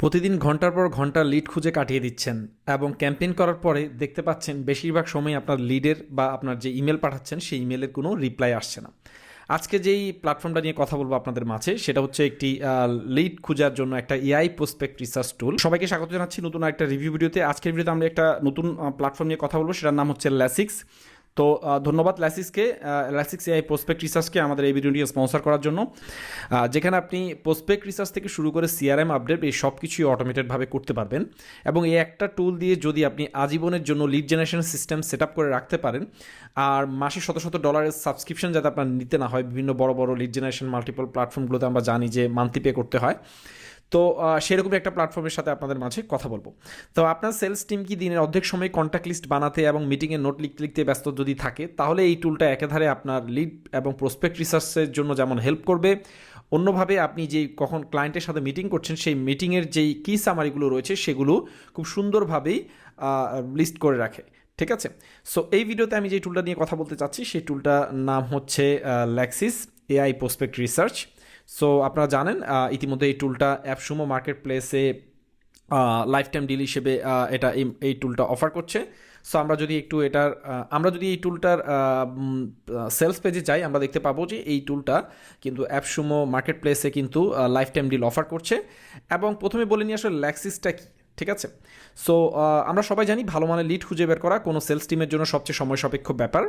প্রতিদিন ঘণ্টার পর ঘণ্টা লিড খুঁজে কাটিয়ে দিচ্ছেন এবং ক্যাম্পেইন করার পরে দেখতে পাচ্ছেন বেশিরভাগ সময় আপনার লিডের বা আপনার যে ইমেল পাঠাচ্ছেন সেই ইমেলের কোনো রিপ্লাই আসছে না। আজকে যেই প্ল্যাটফর্মটা নিয়ে কথা বলব আপনাদের মাঝে, সেটা হচ্ছে একটি লিড খোঁজার জন্য একটা এআই প্রসপেক্ট রিসার্চ টুল সবাইকে স্বাগত জানাচ্ছি নতুন একটা রিভিউ ভিডিওতে আজকের ভিডিওতে আমরা একটা নতুন প্ল্যাটফর্ম নিয়ে কথা বলব, সেটার নাম হচ্ছে ল্যাসিক্স তো ধন্যবাদ ল্যাসিক্সকে ল্যাসিক্স এআই প্রসপেক্ট রিসার্চকে আমাদের এই ভিডিওটি স্পন্সর করার জন্য। যেখানে আপনি প্রসপেক্ট রিসার্চ থেকে শুরু করে সিআরএম আপডেট, এই সব কিছুই অটোমেটেডভাবে করতে পারবেন। এবং এই একটা টুল দিয়ে যদি আপনি আজীবনের জন্য lead generation system set up করে রাখতে পারেন, আর মাসে শত শত ডলারের সাবস্ক্রিপশন যাতে আপনার নিতে না হয়, বিভিন্ন বড় বড় লিড জেনারেশন মাল্টিপল প্ল্যাটফর্মগুলোতে আমরা জানি যে মান্থলি পে করতে হয়। তো আহ, সেরকম একটা প্ল্যাটফর্মের সাথে আপনাদের মাঝে কথা বলব। তো আপনার সেলস টিম কি দিনের অর্ধেক সময় কন্ট্যাক্ট লিস্ট বানাতে এবং মিটিংয়ে নোট লিখতে লিখতে ব্যস্ত যদি থাকে তাহলে এই টুলটা একেধারে আপনার লিড এবং প্রসপেক্ট রিসার্চের জন্য যেমন হেল্প করবে। অন্যভাবে আপনি যে কখন ক্লায়েন্টের সাথে মিটিং করছেন সেই মিটিংয়ের যেই কি সামারিগুলো রয়েছে সেগুলো খুব সুন্দরভাবেই লিস্ট করে রাখে। ঠিক আছে? সো এই ভিডিওতে আমি যে টুলটা নিয়ে কথা বলতে চাচ্ছি সেই টুলটার নাম হচ্ছে Laxis AI prospect research so আপনারা জানেন ইতিমধ্যে এই টুলটা অ্যাপসুমো মার্কেট প্লেসে লাইফ টাইম ডিল হিসেবে এটা এই- টুলটা অফার করছে। সো আমরা যদি একটু এটার আমরা যদি এই টুলটার সেলস পেজে যাই, আমরা দেখতে পাবো যে এই টুলটা কিন্তু অ্যাপসুমো মার্কেট প্লেসে কিন্তু লাইফ টাইম ডিল অফার করছে। এবং প্রথমে বলে নিয়ে আসলে ল্যাক্সিসটা কি? ঠিক আছে? সো আমরা সবাই জানি ভালো মানের লিড খুঁজে বের করা কোনো সেলস টিমের জন্য সবচেয়ে সময় সাপেক্ষ ব্যাপার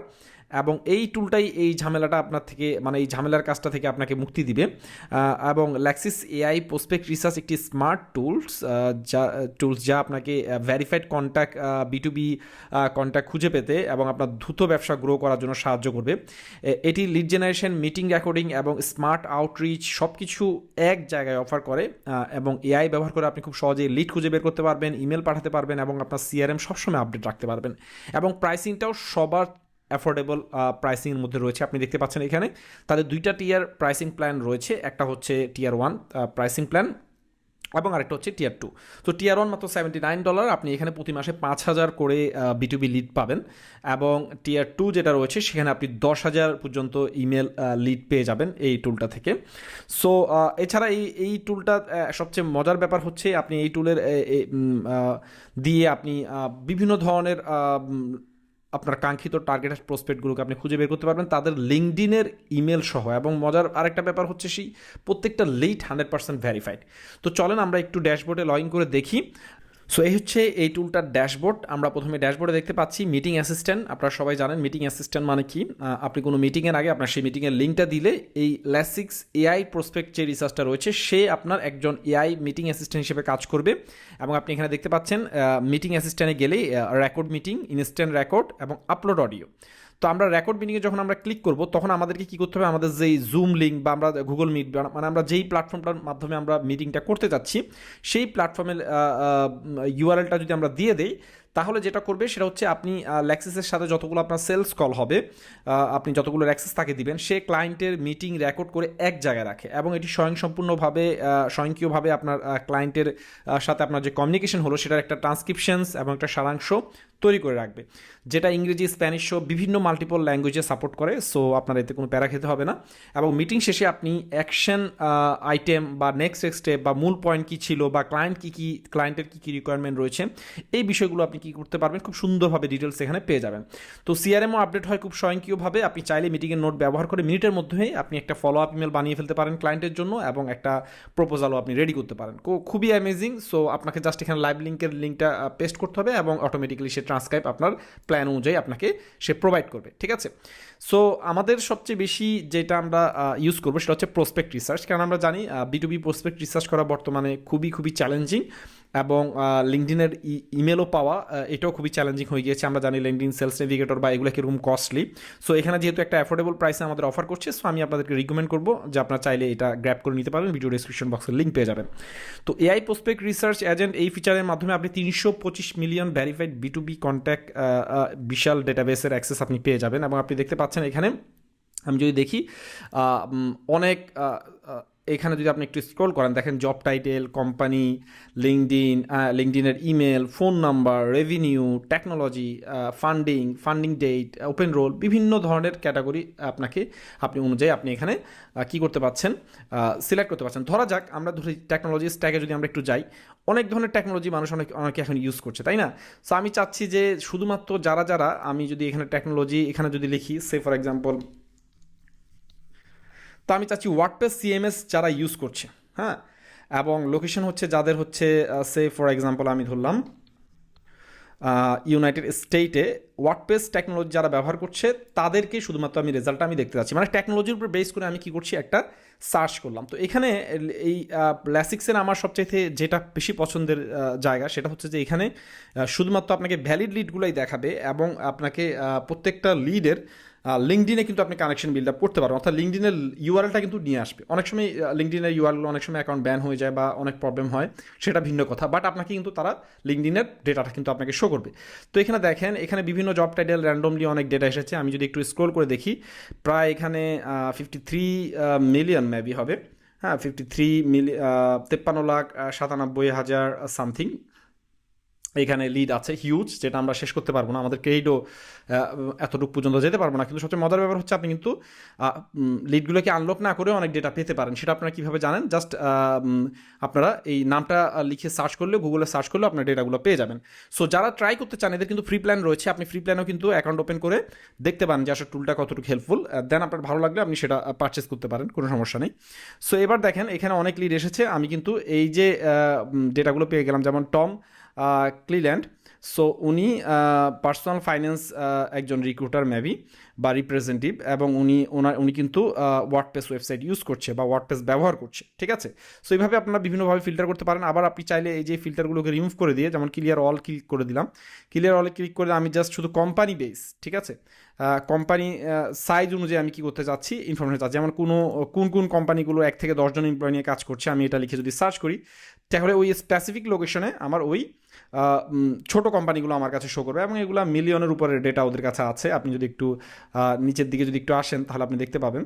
এবং এই টুলটাই এই ঝামেলাটা আপনার থেকে মানে এই ঝামেলার কাজটা থেকে আপনাকে মুক্তি দিবে। এবং ল্যাক্সিস এআই প্রসপেক্ট রিসার্চ একটি স্মার্ট টুলস যা টুলস যা আপনাকে verified contact B to B contact খুঁজে পেতে এবং আপনার দ্রুত ব্যবসা গ্রো করার জন্য সাহায্য করবে। এটি লিড জেনারেশন মিটিং রেকর্ডিং এবং স্মার্ট আউটরিচ সব কিছু এক জায়গায় অফার করে এবং এআই ব্যবহার করে আপনি খুব সহজেই লিড খুঁজে বের করতে পারবেন, ইমেল পাঠাতে পারবেন এবং আপনার সিআরএম সবসময় আপডেট রাখতে পারবেন। এবং প্রাইসিংটাও সবার অ্যাফোর্ডেবল প্রাইসিংয়ের মধ্যে রয়েছে। আপনি দেখতে পাচ্ছেন এখানে। তাদের দুইটা টিয়ার প্রাইসিং প্ল্যান রয়েছে। একটা হচ্ছে টিয়ার ওয়ান প্রাইসিং প্ল্যান এবং আরেকটা হচ্ছে টিয়ার টু তো টিয়ার ওয়ান মাত্র সেভেন্টি নাইন ডলার আপনি এখানে প্রতি মাসে পাঁচ হাজার করে বিটুবি লিড পাবেন। এবং টিয়ার টু যেটা রয়েছে, সেখানে আপনি দশ হাজার পর্যন্ত ইমেল লিড পেয়ে যাবেন এই টুলটা থেকে। সো এছাড়া এই এই টুলটা সবচেয়ে মজার ব্যাপার হচ্ছে, আপনি এই টুলের দিয়ে আপনি বিভিন্ন ধরনের আপনার কাঙ্ক্ষিত টার্গেট প্রসপেক্টগুলোকে আপনি খুঁজে বের করতে পারবেন। তাদের লিঙ্কডিনের ইমেল সহ এবং মজার আরেকটা ব্যাপার হচ্ছে সেই প্রত্যেকটা লিড হান্ড্রেড পার্সেন্ট ভ্যারিফাইড তো চলেন আমরা একটু ড্যাশবোর্ডে লগ করে দেখি। সো এই হচ্ছে এই টুলটার ড্যাশবোর্ড আমরা প্রথমে ড্যাশবোর্ডে দেখতে পাচ্ছি মিটিং অ্যাসিস্ট্যান্ট আপনারা সবাই জানেন মিটিং অ্যাসিস্ট্যান্ট মানে কি? আপনি কোনো মিটিংয়ের আগে আপনার সেই মিটিংয়ের লিঙ্কটা দিলে এই ল্যাসিক্স এআই প্রসপেক্ট যে রিসার্চটা রয়েছে, সে আপনার একজন এআই মিটিং অ্যাসিস্ট্যান্ট হিসেবে কাজ করবে। এবং আপনি এখানে দেখতে পাচ্ছেন মিটিং অ্যাসিস্ট্যান্টে গেলেই রেকর্ড মিটিং ইনস্ট্যান্ট রেকর্ড এবং আপলোড অডিও তো আমরা রেকর্ড মিটিংয়ে যখন আমরা ক্লিক করব, তখন আমাদেরকে কী করতে হবে? আমাদের যেই জুম লিঙ্ক বা আমরা গুগল মিট মানে আমরা যেই প্ল্যাটফর্মটার মাধ্যমে আমরা মিটিংটা করতে যাচ্ছি সেই প্ল্যাটফর্মের ইউআরএলটা যদি আমরা দিয়ে দেই তাহলে যেটা করবে সেটা হচ্ছে আপনি ল্যাক্সিসের সাথে যতগুলো আপনার সেলস কল হবে আপনি যতগুলো অ্যাক্সেস তাকে দিবেন, সে ক্লায়েন্টের মিটিং রেকর্ড করে এক জায়গায় রাখে এবং এটি স্বয়ংসম্পূর্ণভাবে স্বয়ংক্রিয়ভাবে আপনার ক্লায়েন্টের সাথে আপনার যে কমিউনিকেশন হলো সেটার একটা ট্রান্সক্রিপশনস এবং একটা সারাংশ তৈরি করে রাখবে। যেটা ইংরেজি, স্প্যানিশ সহ বিভিন্ন মাল্টিপল ল্যাঙ্গুয়েজে সাপোর্ট করে সো আপনার এতে কোনো প্যারা খেতে হবে না। এবং মিটিং শেষে আপনি অ্যাকশন আইটেম বা নেক্সট স্টেপ বা মূল পয়েন্ট কী ছিল বা ক্লায়েন্ট কী কী ক্লায়েন্টের কী কী রিকোয়ারমেন্ট রয়েছে, এই বিষয়গুলো আপনি কী করতে পারবেন, খুব সুন্দরভাবে ডিটেলস এখানে পেয়ে যাবেন। তো সিআরএমও আপডেট হয় খুব স্বয়ংক্রিয়ভাবে। আপনি চাইলে মিটিংয়ের নোট ব্যবহার করে মিনিটের মধ্যেই আপনি একটা ফলো আপ ইমেল বানিয়ে ফেলতে পারেন ক্লায়েন্টের জন্য এবং একটা প্রপোজালও আপনি রেডি করতে পারেন। খুবই অ্যামেজিং সো আপনাকে জাস্ট এখানে লাইভ লিঙ্কের লিঙ্কটা পেস্ট করতে হবে এবং অটোমেটিক্যালি সে ট্রান্সক্রাইব আপনার প্ল্যান অনুযায়ী আপনাকে সে প্রোভাইড করবে, ঠিক আছে? সো আমাদের সবচেয়ে বেশি যেটা আমরা ইউজ করব সেটা হচ্ছে প্রসপেক্ট রিসার্চ কারণ আমরা জানি বিটুবি প্রসপেক্ট রিসার্চ করা বর্তমানে খুবই খুবই চ্যালেঞ্জিং এবং লিঙ্কডিনের ইমেলও পাওয়া এটাও খুবই চ্যালেঞ্জিং হয়ে গিয়েছে। আমরা জানি লিঙ্কডিন সেলস নেভিগেটর বা এগুলো কীরকম কস্টলি সো এখানে যেহেতু একটা অ্যাফোর্ডেবল প্রাইসে আমাদের অফার করছে সো আমি আপনাদেরকে রিকমেন্ড করব যে আপনারা চাইলে এটা গ্র্যাপ করে নিতে পারবেন ভিডিও ডিসক্রিপশন বক্সের লিঙ্ক পেয়ে যাবেন। তো এআই প্রসপেক্ট রিসার্চ এজেন্ট এই ফিচারের মাধ্যমে আপনি তিনশো পঁচিশ million verified B to B contact বিশাল ডেটাবেসের অ্যাক্সেস আপনি পেয়ে যাবেন। এবং আপনি দেখতে পাচ্ছেন এখানে, আমি যদি দেখি অনেক এখানে যদি আপনি একটু স্ক্রল করেন, দেখেন job title company LinkedIn লিঙ্কডিনের email phone number revenue technology funding funding date open role বিভিন্ন ধরনের ক্যাটাগরি আপনাকে, আপনি অনুযায়ী আপনি এখানে কি করতে পারছেন সিলেক্ট করতে পারছেন ধরা যাক, আমরা ধরি টেকনোলজি স্ট্যাকে যদি আমরা একটু যাই, অনেক ধরনের টেকনোলজি মানুষ অনেক, অনেকে এখন ইউজ করছে, তাই না? সো আমি চাচ্ছি যে শুধুমাত্র যারা যারা, আমি যদি এখানে টেকনোলজি এখানে যদি লিখি সে ফর এক্সাম্পল তো আমি চাচ্ছি ওয়ার্ডপ্রেস সিএমএস যারা ইউজ করছে হ্যাঁ? এবং লোকেশন হচ্ছে যাদের হচ্ছে সে ফর এক্সাম্পল আমি ধরলাম ইউনাইটেড স্টেটে ওয়ার্ডপ্রেস টেকনোলজি যারা ব্যবহার করছে, তাদেরকে শুধুমাত্র আমি রেজাল্টটা আমি দেখতে পাচ্ছি মানে টেকনোলজির উপর বেস করে আমি কি করছি? একটা সার্চ করলাম। তো এখানে এই ল্যাসিক্সের আমার সবচাইতে যেটা বেশি পছন্দের জায়গা, সেটা হচ্ছে যে এখানে শুধুমাত্র আপনাকে ভ্যালিড লিডগুলোই দেখাবে এবং আপনাকে প্রত্যেকটা লিডের লিঙ্কডিনে কিন্তু আপনি কানেকশন বিল্ড আপ করতে পারেন। অর্থাৎ লিঙ্কডিনের ইউআরএলটা কিন্তু নিয়ে আসবে। অনেক সময় লিঙ্কডিনের ইউআরএল অনেক সময় অ্যাকাউন্ট ব্যান হয়ে যায় বা অনেক প্রবলেম হয়, সেটা ভিন্ন কথা। বাট আপনাকে কিন্তু তারা লিঙ্কডিনের ডেটাটা কিন্তু আপনাকে শো করবে। তো এখানে দেখেন, এখানে বিভিন্ন জব টাইটেল র্যান্ডমলি অনেক ডেটা এসেছে। আমি যদি একটু স্ক্রোল করে দেখি, প্রায় এখানে ফিফটি থ্রি মিলিয়ন মেবি হবে। হ্যাঁ ফিফটি থ্রি মিলি তেপ্পান্ন লাখ সাতানব্বই হাজার সামথিং এখানে লিড আছে হিউজ যেটা আমরা শেষ করতে পারব না। আমাদের ক্রেডিটও এতটুকু পর্যন্ত যেতে পারব না। কিন্তু সবচেয়ে মজার ব্যাপার হচ্ছে আপনি কিন্তু লিডগুলোকে আনলক না করে অনেক ডেটা পেতে পারেন। সেটা আপনারা কীভাবে জানেন? জাস্ট আপনারা এই নামটা লিখে সার্চ করলে গুগলে সার্চ করলে আপনার ডেটাগুলো পেয়ে যাবেন। সো যারা ট্রাই করতে চান, এদের কিন্তু ফ্রি প্ল্যান রয়েছে। আপনি ফ্রি প্ল্যানও কিন্তু অ্যাকাউন্ট ওপেন করে দেখতে পান যে আসলে টুলটা কতটুকু হেল্পফুল দেন আপনার ভালো লাগলে আপনি সেটা পারচেস করতে পারেন, কোনো সমস্যা নেই। সো এবার দেখেন, এখানে অনেক লিড এসেছে। আমি কিন্তু এই যে ডেটাগুলো পেয়ে গেলাম। যেমন টম ক্লিল্যান্ড সো উনি পার্সোনাল ফাইন্যান্স একজন রিক্রুটার মেবি বা রিপ্রেজেন্টেটিভ এবং উনি, ওনার, উনি কিন্তু ওয়ার্ডপ্রেস ওয়েবসাইট ইউজ করছে বা ওয়ার্ডপ্রেস ব্যবহার করছে, ঠিক আছে? সো এইভাবে আপনারা বিভিন্নভাবে ফিল্টার করতে পারেন। আবার আপনি চাইলে এই যে ফিল্টারগুলোকে রিমুভ করে দিয়ে, যেমন ক্লিয়ার অল ক্লিক করে দিলাম। ক্লিয়ার অলে ক্লিক করে আমি জাস্ট শুধু কোম্পানি বেস ঠিক আছে? কোম্পানি সাইজ অনুযায়ী আমি কি করতে চাচ্ছি ইনফরমেশন চাচ্ছি। যেমন কোনো, কোন কোন কোম্পানিগুলো এক থেকে দশজন এমপ্লয় নিয়ে কাজ করছে, আমি এটা লিখে যদি সার্চ করি তাহলে ওই স্পেসিফিক লোকেশনে আমার ওই ছোট কোম্পানিগুলো আমার কাছে শো করবে এবং এগুলো মিলিয়নের উপরে ডেটা ওদের কাছে আছে। আপনি যদি একটু নিচের দিকে যদি একটু আসেন তাহলে আপনি দেখতে পাবেন।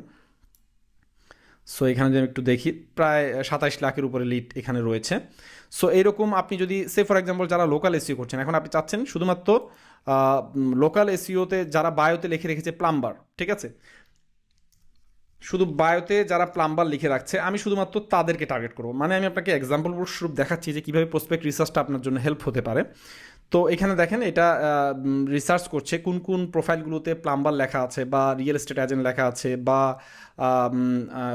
সো এখানে যদি একটু দেখি, প্রায় সাতাইশ লাখের উপরে লিড এখানে রয়েছে। সো এইরকম আপনি যদি সে ফর এক্সাম্পল যারা লোকাল এসিও করছেন, এখন আপনি চাচ্ছেন শুধুমাত্র লোকাল এসিওতে যারা বায়োতে লিখে রেখেছে প্লাম্বার ঠিক আছে? শুধু বায়োতে যারা প্লাম্বার লিখে রাখছে, আমি শুধুমাত্র তাদেরকে টার্গেট করব। মানে আমি আপনাকে এক্সাম্পল স্বরূপ দেখাচ্ছি যে কীভাবে প্রসপেক্ট রিসার্চটা আপনার জন্য হেল্প হতে পারে। তো এখানে দেখেন, এটা রিসার্চ করছে কোন কোন প্রোফাইলগুলোতে প্লাম্বার লেখা আছে বা রিয়েল এস্টেট এজেন্ট লেখা আছে বা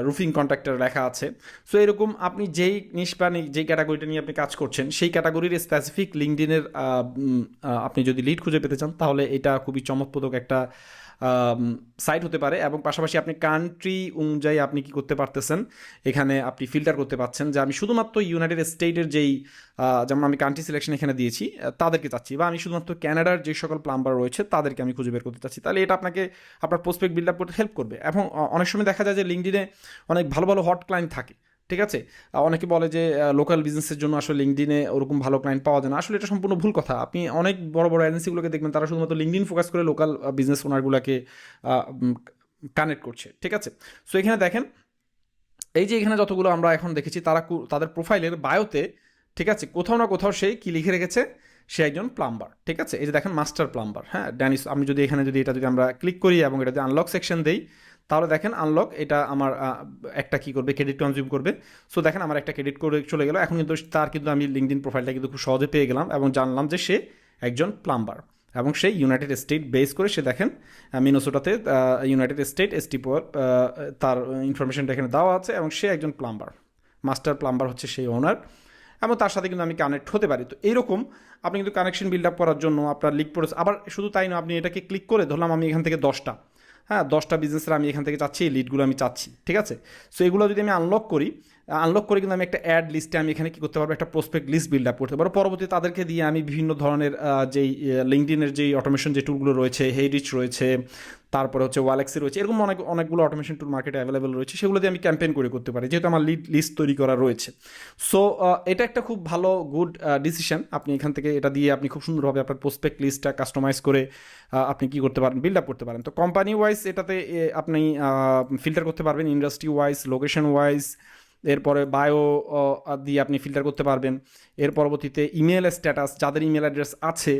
রুফিং কন্ট্রাক্টর লেখা আছে। সো এরকম আপনি যেই নিষ্পানি যেই ক্যাটাগরিটা নিয়ে আপনি কাজ করছেন, সেই ক্যাটাগরির স্পেসিফিক লিঙ্কডিনের আপনি যদি লিড খুঁজে পেতে চান, তাহলে এটা খুবই চমকপ্রদক একটা সাইট হতে পারে এবং পাশাপাশি আপনি কান্ট্রি অনুযায়ী আপনি কি করতে পারতেছেন, এখানে আপনি ফিল্টার করতে পারছেন যে আমি শুধুমাত্র ইউনাইটেড স্টেটের যেই যেমন আমি কান্ট্রি সিলেকশন এখানে দিয়েছি তাদেরকে চাচ্ছি বা আমি শুধুমাত্র ক্যানাডার যে সকল প্লাম্বার রয়েছে তাদেরকে আমি খুঁজে বের করতে চাচ্ছি। তাহলে এটা আপনাকে, আপনার প্রসপেক্ট বিল্ড আপ করতে হেল্প করবে এবং অনেক সময় দেখা যায় যে লিঙ্কডিনে অনেক ভালো ভালো হট ক্লায়েন্ট থাকে। ঠিক আছে? অনেকে বলে যে লোকাল বিজনেসের জন্য আসলে লিঙ্কডিনে ওরকম ভালো ক্লায়েন্ট পাওয়া যায় না। আসলে এটা সম্পূর্ণ ভুল কথা। আপনি অনেক বড় বড় এজেন্সিগুলোকে দেখবেন, তারা শুধুমাত্র লিঙ্কডিন ফোকাস করে লোকাল বিজনেস ওনারগুলোকে কানেক্ট করছে। ঠিক আছে? সো এখানে দেখেন, এই যে এখানে যতগুলো আমরা এখন দেখেছি, তারা তাদের প্রোফাইলের বায়োতে ঠিক আছে, কোথাও না কোথাও সে কি লিখে রেখেছে? সে একজন প্লাম্বার ঠিক আছে? এই যে দেখেন মাস্টার প্লাম্বার হ্যাঁ ড্যানিস আমি যদি এখানে যদি এটা যদি আমরা ক্লিক করি এবং এটা যদি আনলক সেকশন দেই তাহলে দেখেন আনলক এটা আমার একটা কি করবে? ক্রেডিট কনজিউম করবে। সো দেখেন আমার একটা ক্রেডিট করে চলে গেল। এখন কিন্তু তার কিন্তু আমি লিঙ্কডিন প্রোফাইলটা কিন্তু খুব সহজে পেয়ে গেলাম এবং জানলাম যে সে একজন প্লাম্বার এবং সেই ইউনাইটেড স্টেট বেস করে সে দেখেন মিনোসোটাতে ইউনাইটেড স্টেট এসটি তার ইনফরমেশনটা এখানে দেওয়া আছে এবং সে একজন প্লাম্বার মাস্টার প্লাম্বার হচ্ছে সেই ওনার এবং তার সাথে কিন্তু আমি কানেক্ট হতে পারি। তো এইরকম আপনি কিন্তু কানেকশন বিল্ড আপ করার জন্য আপনার লিক পড়েছে আবার শুধু তাই না আপনি এটাকে ক্লিক করে ধরলাম আমি এখান থেকে দশটা। হ্যাঁ দশটা বিজনেসের আমি এখান থেকে চাচ্ছি লিডগুলো আমি চাচ্ছি, ঠিক আছে? সো এগুলো যদি আমি আনলক করি আনলক করে কিন্তু আমি একটা অ্যাড লিস্টে আমি এখানে কি করতে পারব? একটা প্রসপেক্ট লিস্ট বিল্ড আপ করতে পারব। পরবর্তী তাদেরকে দিয়ে আমি বিভিন্ন ধরনের যেই লিঙ্কডিনের যেই অটোমেশন যে টুলগুলো রয়েছে হেইরিচ রয়েছে, তারপরে হচ্ছে ওয়ালেক্সি রয়েছে, এরকম অনেক, অনেকগুলো অটোমেশন টুল মার্কেটে অ্যাভেলেবেল রয়েছে, সেগুলো দিয়ে আমি ক্যাম্পেইন করে করতে পারি, যেহেতু আমার লিড লিস্ট তৈরি করা রয়েছে। সো এটা একটা খুব ভালো গুড ডিসিশন আপনি এখান থেকে এটা দিয়ে আপনি খুব সুন্দরভাবে আপনার প্রসপেক্ট লিস্টটা কাস্টমাইজ করে আপনি কি করতে পারেন? বিল্ড আপ করতে পারেন। তো কোম্পানি ওয়াইজ এটাতে আপনি ফিল্টার করতে পারবেন ইন্ডাস্ট্রি ওয়াইজ লোকেশন ওয়াইজ এরপরে বায়ো দিয়ে আপনি ফিল্টার করতে পারবেন। এর পরবর্তীতে ইমেল স্ট্যাটাস যাদের ইমেল অ্যাড্রেস আছে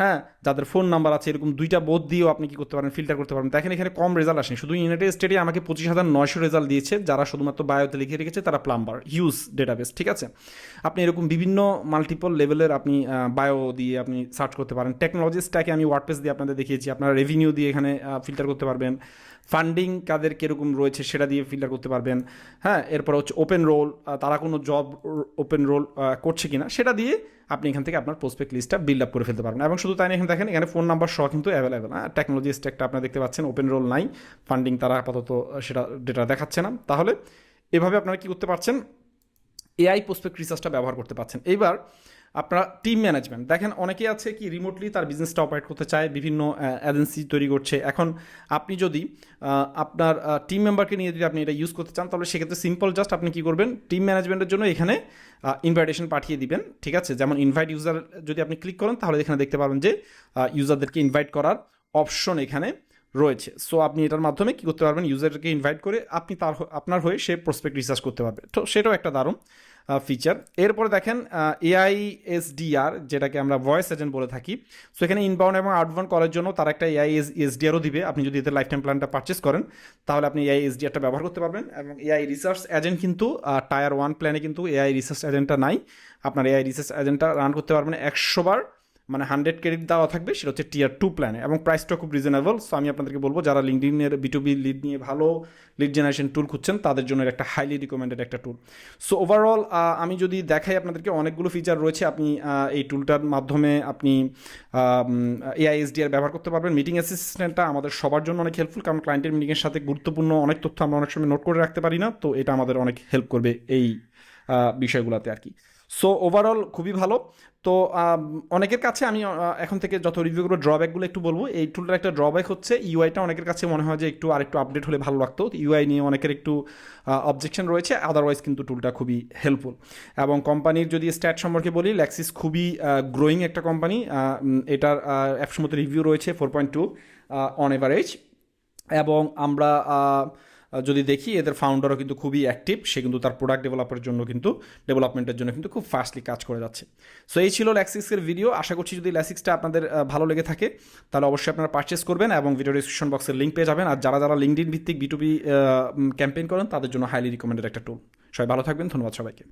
হ্যাঁ যাদের ফোন নাম্বার আছে, এরকম দুইটা বোধ দিয়েও আপনি কি করতে পারেন ফিল্টার করতে পারবেন। দেখেন এখানে কম রেজাল্ট আসেনি। শুধু ইউনাইটেড স্টেটে আমাকে পঁচিশ হাজার নয়শো রেজাল্ট দিয়েছে, যারা শুধুমাত্র বায়োতে লিখে রেখেছে, তারা প্লাম্বার হিউজ ডেটাবেস ঠিক আছে? আপনি এরকম বিভিন্ন মাল্টিপল লেভেলের আপনি বায়ো দিয়ে আপনি সার্চ করতে পারেন। টেকনোলজি স্ট্যাকে আমি ওয়ার্ডপেস দিয়ে আপনাদের দেখিয়েছি। আপনারা রেভিনিউ দিয়ে এখানে ফিল্টার করতে পারবেন। ফান্ডিং কাদের কীরকম রয়েছে সেটা দিয়ে ফিল্টার করতে পারবেন। হ্যাঁ এরপর হচ্ছে ওপেন রোল তারা কোনো জব ওপেন রোল করছে কিনা সেটা দিয়ে আপনি এখান থেকে আপনার প্রসপেক্ট লিস্টটা বিল্ড আপ করে ফেলতে পারবেন। এবং শুধু তাই না, এখানে দেখেন, এখানে ফোন নাম্বার সহ কিন্তু অ্যাভেলেবেল হ্যাঁ? টেকনোলজি স্ট্যাকটা আপনারা দেখতে পাচ্ছেন ওপেন রোল নাই ফান্ডিং তারা আপাতত সেটা ডেটা দেখাচ্ছে না। তাহলে এভাবে আপনারা কী করতে পারছেন? এআই প্রসপেক্ট রিসার্চটা ব্যবহার করতে পারছেন। এইবার আপনারা টিম ম্যানেজমেন্ট দেখেন অনেকে আছে কি রিমোটলি তার বিজনেসটা অপারেট করতে চায়, বিভিন্ন এজেন্সি তৈরি করছে। এখন আপনি যদি আপনার টিম মেম্বারকে নিয়ে যদি আপনি এটা ইউজ করতে চান, তাহলে সেক্ষেত্রে সিম্পল জাস্ট আপনি কি করবেন টিম ম্যানেজমেন্টের জন্য এখানে ইনভাইটেশন পাঠিয়ে দিবেন, ঠিক আছে? যেমন ইনভাইট ইউজার যদি আপনি ক্লিক করেন, তাহলে এখানে দেখতে পাবেন যে ইউজারদেরকে ইনভাইট করার অপশন এখানে রয়েছে। সো আপনি এটার মাধ্যমে কি করতে পারবেন ইউজারকে ইনভাইট করে আপনি তার আপনার হয়ে সে প্রসপেক্ট রিসার্চ করতে পারবে। তো সেটাও একটা দারুণ। ফিচার এরপরে দেখেন এআই এসডিআর যেটাকে আমরা ভয়েস এজেন্ট বলে থাকি। সো এখানে ইনবাউন্ড এবং আউটবাউন্ড করার জন্য তারা একটা এআই এস ডিআরও দিবে। আপনি যদি এদের লাইফ টাইম প্ল্যানটা পারচেস করেন, তাহলে আপনি এআই এসডিআরটা ব্যবহার করতে পারবেন। এবং এআই রিসার্চ এজেন্ট কিন্তু টায়ার ওয়ান প্ল্যানে কিন্তু এআই রিসার্চ এজেন্টটা নাই। আপনার এআই রিসার্চ এজেন্টটা রান করতে পারবেন একশোবার বার। মানে হান্ড্রেড ক্রেডিট দেওয়া থাকবে, সেটা হচ্ছে টিয়ার টু প্ল্যানে এবং প্রাইসটা খুব রিজনেবল সো আমি আপনাদেরকে বলব, যারা লিঙ্কডিনের বিটুবি লিড নিয়ে ভালো লিড জেনারেশন টুল খুঁজছেন, তাদের জন্য একটা হাইলি রিকমেন্ডেড একটা টুল সো ওভারঅল আমি যদি দেখাই আপনাদেরকে অনেকগুলো ফিচার রয়েছে, আপনি এই টুলটার মাধ্যমে আপনি এআইএসডিআর ব্যবহার করতে পারবেন। মিটিং অ্যাসিস্ট্যান্টটা আমাদের সবার জন্য অনেক হেল্পফুল কারণ ক্লায়েন্টের মিটিংয়ের সাথে গুরুত্বপূর্ণ অনেক তথ্য আমরা অনেক সময় নোট করে রাখতে পারি না, তো এটা আমাদের অনেক হেল্প করবে এই বিষয়গুলোতে আর কি। সো ওভারঅল খুবই ভালো। তো অনেকের কাছে আমি এখন থেকে যত রিভিউ করব ড্রব্যাকগুলো একটু বলব, এই টুলটার একটা ড্রব্যাক হচ্ছে ইউআইটা অনেকের কাছে মনে হয় যে একটু আরেকটু আপডেট হলে ভালো লাগতো। ইউআই নিয়ে অনেকের একটু অবজেকশন রয়েছে আদারওয়াইজ কিন্তু টুলটা খুবই হেল্পফুল এবং কোম্পানির যদি স্ট্যাট সম্পর্কে বলি ল্যাক্সিস খুবই গ্রোয়িং একটা কোম্পানি এটার অ্যাপসমতো রিভিউ রয়েছে four point two on average এবং আমরা যদি দেখি, এদের ফাউন্ডারও কিন্তু খুবই অ্যাক্টিভ সে কিন্তু তার প্রোডাক্ট ডেভেলপের জন্য কিন্তু ডেভেলপমেন্টের জন্য কিন্তু খুব ফাস্টলি কাজ করে যাচ্ছে। সো এই ছিল ল্যাক্সিক্সের ভিডিও আশা করছি যদি ল্যাক্সিক্সটা আপনাদের ভালো লেগে থাকে, তাহলে অবশ্যই আপনারা পারচেস করবেন এবং ভিডিও ডিসক্রিপশন বক্সের লিঙ্ক পেয়ে যাবেন। আর যারা যারা লিঙ্কডিন ভিত্তিক বিটুবি ক্যাম্পেইন করেন, তাদের জন্য হাইলি রিকমেন্ডেড একটা টুল সবাই ভালো থাকবেন। ধন্যবাদ সবাইকে।